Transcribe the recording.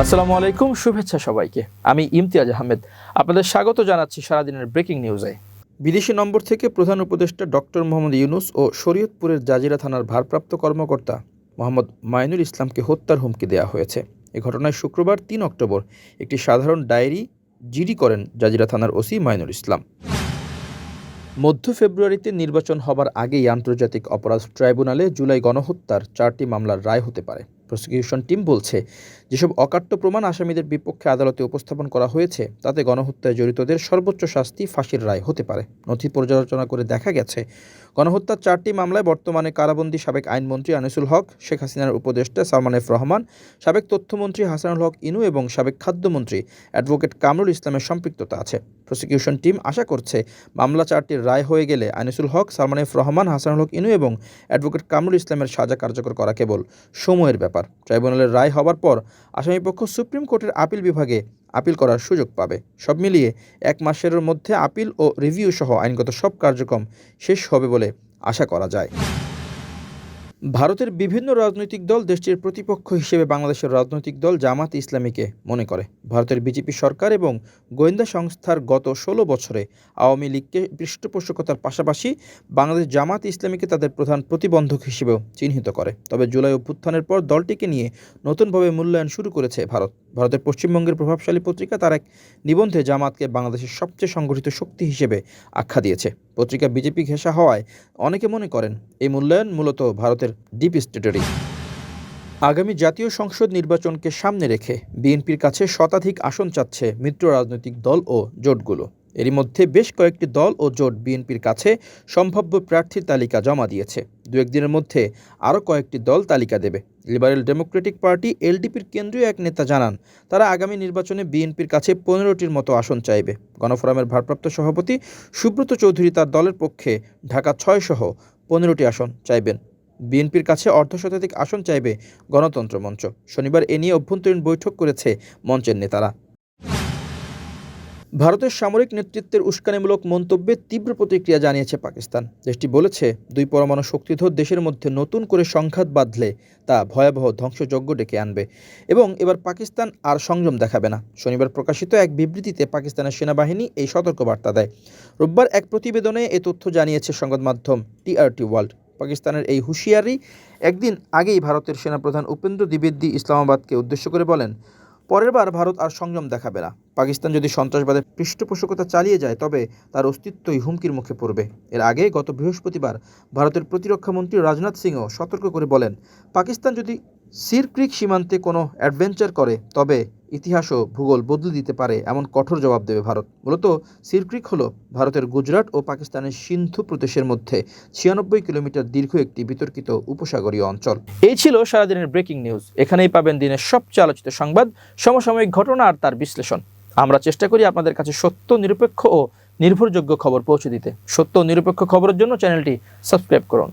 আসসালামু আলাইকুম, শুভেচ্ছা সবাইকে। আমি ইমতিয়াজ আহমেদ। আপনাদের স্বাগত জানাচ্ছি সারাদিনের ব্রেকিং নিউজে। বিদেশি নম্বর থেকে প্রধান উপদেষ্টা ডক্টর মোহাম্মদ ইউনুস ও শরীয়তপুরের জাজিরা থানার ভারপ্রাপ্ত কর্মকর্তা মোহাম্মদ মাইনুল ইসলামকে হত্যার হুমকি দেওয়া হয়েছে। এ ঘটনায় শুক্রবার তিন অক্টোবর একটি সাধারণ ডায়েরি জিডি করেন জাজিরা থানার ওসি মাইনুল ইসলাম। মধ্য ফেব্রুয়ারিতে নির্বাচন হবার আগেই আন্তর্জাতিক অপরাধ ট্রাইব্যুনালে জুলাই গণহত্যার চারটি মামলার রায় হতে পারে। প্রসিকিউশন টিম বলছে, যেসব অকাট্য প্রমাণ আসামিদের বিপক্ষে আদালতে উপস্থাপন করা হয়েছে, তাতে গণহত্যায় জড়িতদের সর্বোচ্চ শাস্তি ফাঁসির রায় হতে পারে। নথি পর্যালোচনা করে দেখা গেছে, গণহত্যার চারটি মামলায় বর্তমানে কারাবন্দী সাবেক আইনমন্ত্রী আনিসুল হক, শেখ হাসিনার উপদেষ্টা সালমান এফ রহমান, সাবেক তথ্যমন্ত্রী হাসানুল হক ইনু এবং সাবেক খাদ্যমন্ত্রী অ্যাডভোকেট কামরুল ইসলামের সম্পৃক্ততা আছে। প্রসিকিউশন টিম আশা করছে মামলা চারটির রায় হয়ে গেলে আনিসুল হক, সালমান এফ রহমান, হাসানুল হক ইনু এবং অ্যাডভোকেট কামরুল ইসলামের সাজা কার্যকর করা কেবল সময়ের ব্যাপার। ট্রাইব্যুনালের রায় হবার পর আসামিপক্ষ সুপ্রিম কোর্টের আপিল বিভাগে আপিল করার সুযোগ পাবে। সব মিলিয়ে এক মাসের মধ্যে আপিল ও রিভিউ সহ আইনগত সব কার্যক্রম শেষ হবে বলে আশা করা যায়। ভারতের বিভিন্ন রাজনৈতিক দল দেশটির প্রতিপক্ষ হিসেবে বাংলাদেশের রাজনৈতিক দল জামাত ইসলামীকে মনে করে। ভারতের বিজেপি সরকার এবং গোয়েন্দা সংস্থার গত ষোলো বছরে আওয়ামী লীগকে পৃষ্ঠপোষকতার পাশাপাশি বাংলাদেশ জামাত ইসলামীকে তাদের প্রধান প্রতিবন্ধক হিসেবেও চিহ্নিত করে। তবে জুলাই অভ্যুত্থানের পর দলটিকে নিয়ে নতুনভাবে মূল্যায়ন শুরু করেছে ভারত। ভারতের পশ্চিমবঙ্গের প্রভাবশালী পত্রিকা তার এক নিবন্ধে জামাতকে বাংলাদেশের সবচেয়ে সংগঠিত শক্তি হিসেবে আখ্যা দিয়েছে। পত্রিকা বিজেপি ঘেঁষা হওয়ায় অনেকে মনে করেন এই মূল্যায়ন মূলত ভারতের ডিপ স্টেটেরই আগামী জাতীয় সংসদ নির্বাচনকে সামনে রেখে বিএনপির কাছে শতাধিক আসন চাচ্ছে মিত্র রাজনৈতিক দল ও জোটগুলো। এরই মধ্যে বেশ কয়েকটি দল ও জোট বিএনপির কাছে সম্ভাব্য প্রার্থীর তালিকা জমা দিয়েছে। দু একদিনের মধ্যে আরও কয়েকটি দল তালিকা দেবে। লিবারেল ডেমোক্রেটিক পার্টি এলডিপির কেন্দ্রীয় এক নেতা জানান, তারা আগামী নির্বাচনে বিএনপির কাছে পনেরোটির মতো আসন চাইবে। গণফোরামের ভারপ্রাপ্ত সভাপতি সুব্রত চৌধুরী তার দলের পক্ষে ঢাকা ছয় সহ পনেরোটি আসন চাইবেন। বিএনপির কাছে অর্ধশতাধিক আসন চাইবে গণতন্ত্র মঞ্চ। শনিবার এ নিয়ে অভ্যন্তরীণ বৈঠক করেছে মঞ্চের নেতারা। ভারতের সামরিক নেতৃত্বের উস্কানিমূলক মন্তব্যে তীব্র প্রতিক্রিয়া জানিয়েছে পাকিস্তান। দেশটি বলেছে, দুই পরমাণু শক্তিধর দেশের মধ্যে নতুন করে সংঘাত বাঁধলে তা ভয়াবহ ধ্বংসযজ্ঞ ডেকে আনবে এবং এবার পাকিস্তান আর সংযম দেখাবে না। শনিবার প্রকাশিত এক বিবৃতিতে পাকিস্তানের সেনাবাহিনী এই সতর্কবার্তা দেয়। রোববার এক প্রতিবেদনে এ তথ্য জানিয়েছে সংবাদ মাধ্যম টিআরটি ওয়ার্ল্ড। পাকিস্তানের এই হুঁশিয়ারি একদিন আগেই ভারতের সেনাপ্রধান উপেন্দ্র দ্বিবেদী ইসলামাবাদকে উদ্দেশ্য করে বলেন পরের বার ভারত আর সংযম দেখাবে না। পাকিস্তান যদি সন্ত্রাসবাদের পৃষ্ঠপোষকতা চালিয়ে যায়, তবে তার অস্তিত্বই হুমকির মুখে পড়বে। এর আগে গত বৃহস্পতিবার ভারতের প্রতিরক্ষামন্ত্রী রাজনাথ সিংও সতর্ক করে বলেন, পাকিস্তান যদি সির ক্রিক সীমান্তে কোনো অ্যাডভেঞ্চার করে, তবে ইতিহাস ও ভূগোল বদলে দিতে পারে এমন কঠোর জবাব দেবে ভারত। মূলত সিরক্রিক হল ভারতের গুজরাট ও পাকিস্তানের সিন্ধু প্রদেশের মধ্যে ছিয়ানব্বই কিলোমিটার দীর্ঘ একটি বিতর্কিত উপসাগরীয় অঞ্চল। এই ছিল সারাদিনের ব্রেকিং নিউজ। এখানেই পাবেন দিনের সবচেয়ে আলোচিত সংবাদ, সমসাময়িক ঘটনা আর তার বিশ্লেষণ। আমরা চেষ্টা করি আপনাদের কাছে সত্য, নিরপেক্ষ ও নির্ভরযোগ্য খবর পৌঁছে দিতে। সত্য নিরপেক্ষ খবরের জন্য চ্যানেলটি সাবস্ক্রাইব করুন।